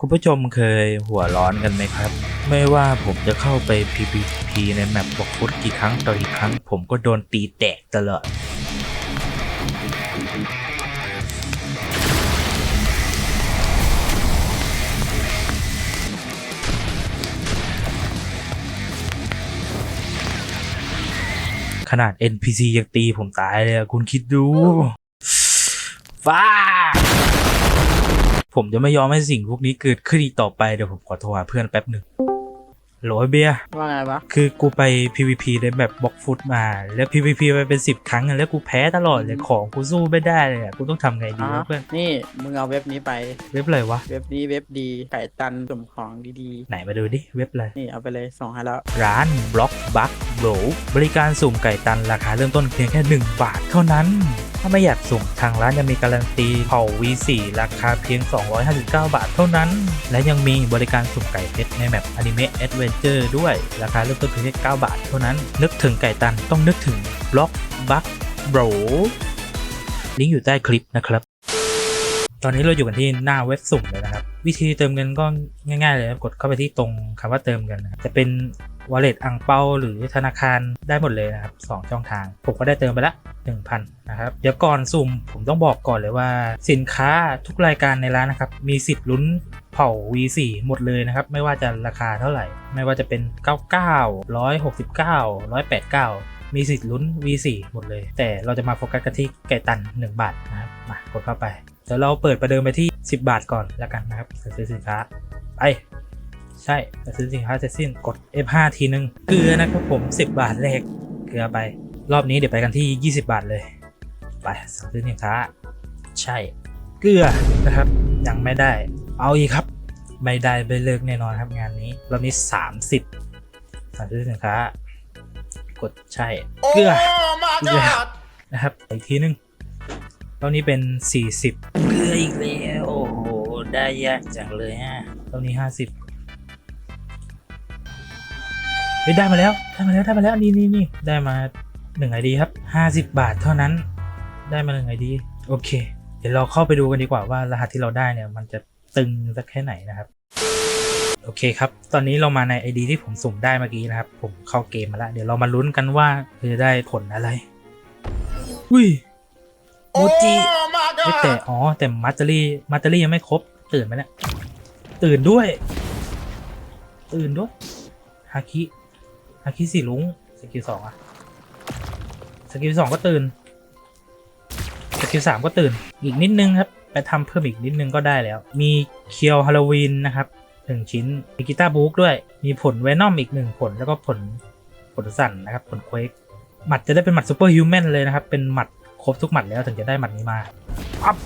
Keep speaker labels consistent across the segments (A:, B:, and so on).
A: คุณผู้ชมเคยหัวร้อนกันไหมครับ ไม่ว่าผมจะเข้าไป PVP ในแมปบอกฟุตกี่ครั้งต่อกี่ครั้ง ผมก็โดนตีแตกตลอด ขนาด NPC ยังตีผมตายเลยอะคุณคิดดู ฟ้า ผมจะไม่ยอมให้สิ่งพวกนี้เกิดขึ้นอีกต่อไปเดี๋ยวผมขอโทรหาเพื่อนแป๊บหนึ่งโหลเบียร์
B: ว่าไงวะ
A: คือกูไป PVP ในแบบบล็อกฟุตมา แล้ว PVP ไปเป็นสิบครั้งอะแล้วกูแพ้ตลอดเลยของกูสู้ไม่ได้เลยอะกูต้องทำไงดี
B: อะ
A: วะเพื่อน
B: นี่มึงเอาเว็บนี้ไป
A: เว็บอะไรวะ
B: เว็บนี้เว็บดีไก่ตันสมของดี
A: ไหนมาดูดิเว็บอะไร
B: ๆ นี่เอาไปเลยส่งให้แล้ว
A: ร้านบล็อกบัคโหลบริการสุ่มไก่ตันราคาเริ่มต้นเพียงแค่ 1 บาทเท่านั้น ถ้าไม่อยากสุ่มทางร้านยังมีการันตีเผา V4 ราคาเพียง 259 บาทเท่านั้น และยังมีบริการสุ่มไก่เพชรในแมปอนิเมะแอดเวนเจอร์ด้วย ราคาเริ่มต้นเพียงแค่9บาทเท่านั้น นึกถึงไก่ตันต้องนึกถึงบล็อกบัคโบรลิงก์อยู่ใต้คลิปนะครับ ตอนนี้เราอยู่กันที่หน้าเว็บสุ่มเลยนะ วิธีเติมเงินก็ง่ายๆเลยกดเข้าไปที่ตรงคำว่าเติมเงินนะจะเป็น wallet อังเปาหรือธนาคารได้หมดเลยนะครับสองช่องทาง ผมก็ได้เติมไปละ 1,000 นะครับ เดี๋ยวก่อนสุ่มผมต้องบอกก่อนเลยว่า สินค้าทุกรายการในร้านนะครับ มีสิทธิ์ลุ้นเผ่า V4 หมดเลยนะครับ ไม่ว่าจะราคาเท่าไหร่ ไม่ว่าจะเป็น 99 169 189 มีสิทธิ์ลุ้น V4 หมดเลย แต่เราจะมาโฟกัสกันที่ไก่ตัน 1 บาทนะครับมากดเข้าไป เดี๋ยวเราเปิดประเดิมไปที่ 10 บาทก่อนแล้วกันนะครับซื้อสินค้าไปใช่จะซื้อสินค้าเสร็จสิ้นกด F5 ทีนึงเกลือนะครับผม 10 บาทแรกเกลือไป รอบนี้เดี๋ยวไปกันที่ 20 บาทเลย ไปสั่งซื้อสินค้า ใช่ เกลือนะครับ ยังไม่ได้ เอาอีกครับ ไม่ได้ไปเลิกแน่นอนครับงานนี้ รอบนี้ 30สั่งซื้อสินค้ากดใช่ เกลืออีกแล้วนะครับอีกทีนึง รอบนี้เป็น 40เกลืออีกแล้ว โอ้โห ได้ยากจังเลยฮะรอบนี้ 50เฮ้ยได้มาแล้ว ได้มาแล้ว ได้มาแล้ว นี่นี่นี่ได้มาหนึ่งไอดีครับ 50 บาทเท่านั้น ได้มาหนึ่งไอดี โอเค เดี๋ยวเราเข้าไปดูกันดีกว่าว่ารหัสที่เราได้เนี่ยมันจะตึงสักแค่ไหนนะครับ โอเคครับ ตอนนี้เรามาใน ID ที่ผมสุ่มได้เมื่อกี้นะครับ ผมเข้าเกมมาแล้ว เดี๋ยวเรามาลุ้นกันว่าจะได้ผลอะไร อุ้ย มจิเฮ้ยแต่อ๋อ แต่มัตเตอรี่มัตเตอรี่ยังไม่ครบ ตื่นไหมเนี่ยตื่นด้วย ตื่นด้วยฮาคิฮาคิสีลุงสกิลสองอะสกิลสองก็ตื่นสกิลสามก็ตื่น อีกนิดนึงครับ ไปทำเพิ่มอีกนิดนึงก็ได้แล้ว มีเคียวฮาโลวีนนะครับหนึ่งชิ้น มีกีตาร์บุ๊กด้วย มีผลเวนอมอีกหนึ่งผล แล้วก็ผลผลสั่นนะครับ ผลเควกหมัดจะได้เป็นหมัดซูเปอร์ฮิวแมนเลยนะครับ เป็นหมัดค รบทุกหมัดแล้วถึงจะได้หมัดนี้มาปั๊บ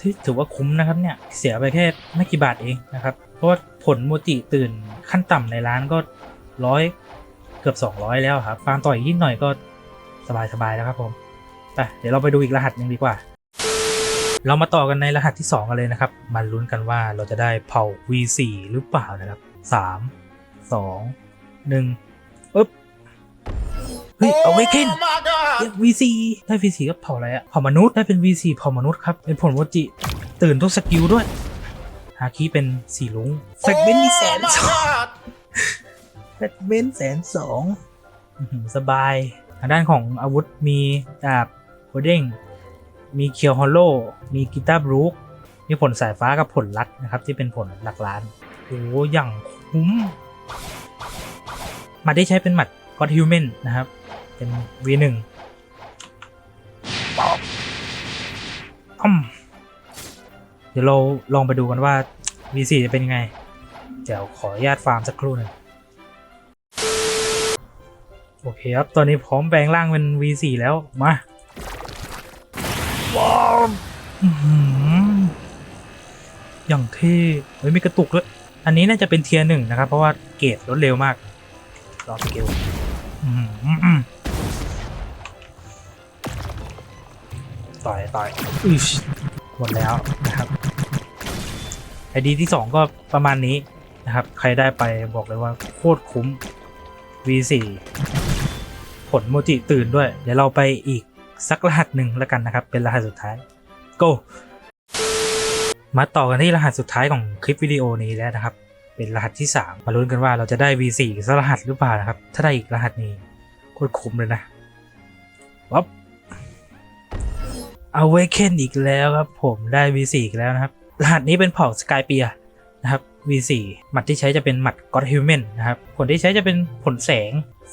A: ที่ถือว่าคุ้มนะครับเนี่ย เสียไปแค่ไม่กี่บาทเองนะครับ เพราะว่าผลโมจิตื่นขั้นต่ำในร้านก็ร้อยเกือบ 200 แล้วครับ ฟาร์มต่ออีกนิดหน่อยก็สบายๆแล้วครับผมไปเดี๋ยวเราไปดูอีกรหัสหนึ่งดีกว่า เรามาต่อกันในรหัสที่ 2 กันเลยนะครับ มาลุ้นกันว่าเราจะได้เผ่า V4 หรือเปล่านะครับ 3 2 1ปึ๊บเฮ้ยเอาไว้เคนเรียก V4 ได้ V4 ก็เผ่าอะไรอะเผ่ามนุษย์ได้เป็น V4 เผ่ามนุษย์ครับเป็นผลโมจิ ตื่นทุกสกิลด้วย ฮาคิเป็นสีลุงแฟกเบนมีแสนสองแฟกเบนแสนสองอื้อหือสบายทางด้านของอาวุธมีดาบโคเด้งมีเคียวฮอลโล มีกีตาร์บรูคมีผลสายฟ้ากับผลลัดนะครับ ที่เป็นผลหลักล้านโอ้โหอย่างคุ้มหมัดที่ใช้เป็นหมัดก็อดฮิวแมนนะครับ เป็น V1 ป๊อบอ้อมเดี๋ยวเราลองไปดูกันว่า V4 จะเป็นยังไง เดี๋ยวขออนุญาตฟาร์มสักครู่หนึ่งโอเคครับ ตอนนี้พร้อมแปลงร่างเป็น V4 แล้ว มาว้าวอื้อหืออย่างเท่เฮ้ยมีกระตุกด้วยอันนี้น่าจะเป็นเทียร์หนึ่งนะครับ เพราะว่าเกรดลดเร็วมากรอสกิล ต่อยต่อยอึชหมดแล้วนะครับไอดีที่สองก็ประมาณนี้นะครับ ใครได้ไปบอกเลยว่าโคตรคุ้ม V4 ผลโมจิตื่นด้วย เดี๋ยวเราไปอีกสักรหัสหนึ่งแล้วกันนะครับ เป็นรหัสสุดท้าย go มาต่อกันที่รหัสสุดท้ายของคลิปวิดีโอนี้แล้วนะครับ เป็นรหัสที่ 3 มาลุ้นกันว่าเราจะได้ V4 สักรหัสหรือเปล่านะครับ ถ้าได้อีกรหัสนี้โคตรคุ้มเลยนะวับ Awaken อีกแล้วครับ ผมได้ V4 อีกแล้วนะครับ รหัสนี้เป็นเผ่าสกายเปียนะครับ V4 หมัดที่ใช้จะเป็นหมัด God Human นนะครับ ผลที่ใช้จะเป็นผลแสง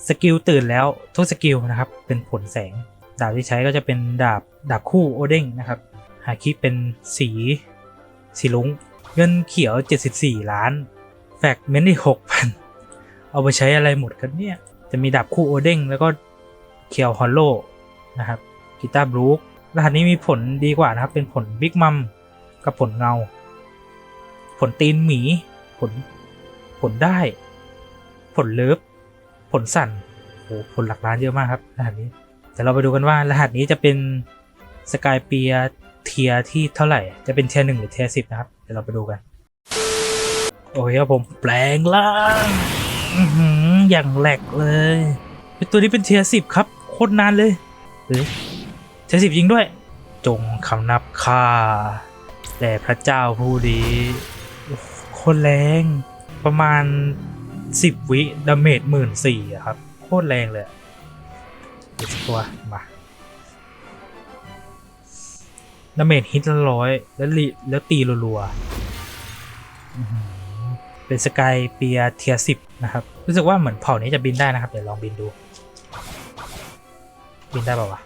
A: สกิลตื่นแล้วทุกสกิลนะครับ เป็นผลแสง ดาบที่ใช้ก็จะเป็นดาบดาบคู่โอเด้งนะครับ หาคิเป็นสี สีลุงเงินเขียว 74 ล้าน แฟกเมนต์อีก6,000เอาไปใช้อะไรหมดกันเนี่ย จะมีดาบคู่โอเด้งแล้วก็เขียวฮอลโลนะครับกีตาร์บลูค รหัสนี้มีผลดีกว่านะครับ เป็นผลบิ๊กมัมกับผลเงา ผลตีนหมี ผล ผลได้ ผลเลิฟผลสั่นโอ้ผลหลักล้านเยอะมากครับรหัสนี้แต่เราไปดูกันว่ารหัสนี้จะเป็นสกายเปียเทียที่เท่าไหร่ จะเป็นเทียหนึ่งหรือเทียสิบนะครับ เดี๋ยวเราไปดูกัน โอเคครับผมแปลงร่างอื้อหืออย่างแหลกเลย เป็นตัวนี้เป็นเทียสิบครับ โคตรนานเลย เฮ้ยเทียสิบยิงด้วย จงคำนับค่าแต่พระเจ้าผู้ดีโอ้โคตรแรงประมาณสิบวิดาเมจหมื่นสี่ครับ โคตรแรงเลยเดี๋ยวสักตัวมาดาเมจฮิตละร้อยแล้วลิแล้วตีรัวๆเป็นสกายเปียเทียสิบนะครับ รู้สึกว่าเหมือนเผ่านี้จะบินได้นะครับ เดี๋ยวลองบินดู บินได้ป่าวะ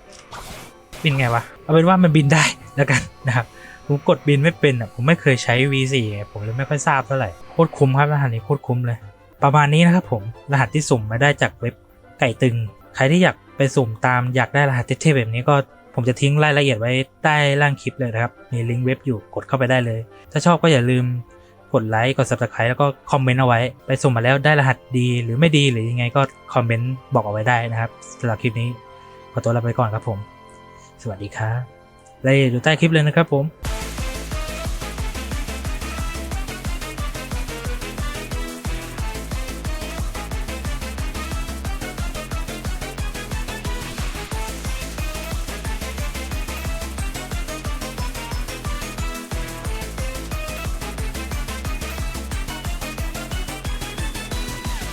A: บินไงวะ เอาเป็นว่ามันบินได้แล้วกันนะครับผมกดบินไม่เป็นอะผมไม่เคยใช้ V4 ไงผมเลยไม่ค่อยทราบเท่าไหร่โคตรคุ้มครับรหัสนี้โคตรคุ้มเลย ประมาณนี้นะครับผมรหัสที่สุ่มมาได้จากเว็บไก่ตึง ใครที่อยากไปสุ่มตามอยากได้รหัสเท่ๆแบบนี้ก็ผมจะทิ้งรายละเอียดไว้ใต้ล่างคลิปเลยนะครับ มีลิงก์เว็บอยู่กดเข้าไปได้เลย ถ้าชอบก็อย่าลืมกดไลค์กด subscribe แล้วก็คอมเมนต์เอาไว้ ไปสุ่มมาแล้วได้รหัสดีหรือไม่ดีหรือยังไงก็คอมเมนต์บอกเอาไว้ได้นะครับสำหรับคลิปนี้ขอตัวลาไปก่อนครับผม สวัสดีครับรายละเอียดอยู่ใต้คลิปเลยนะครับผม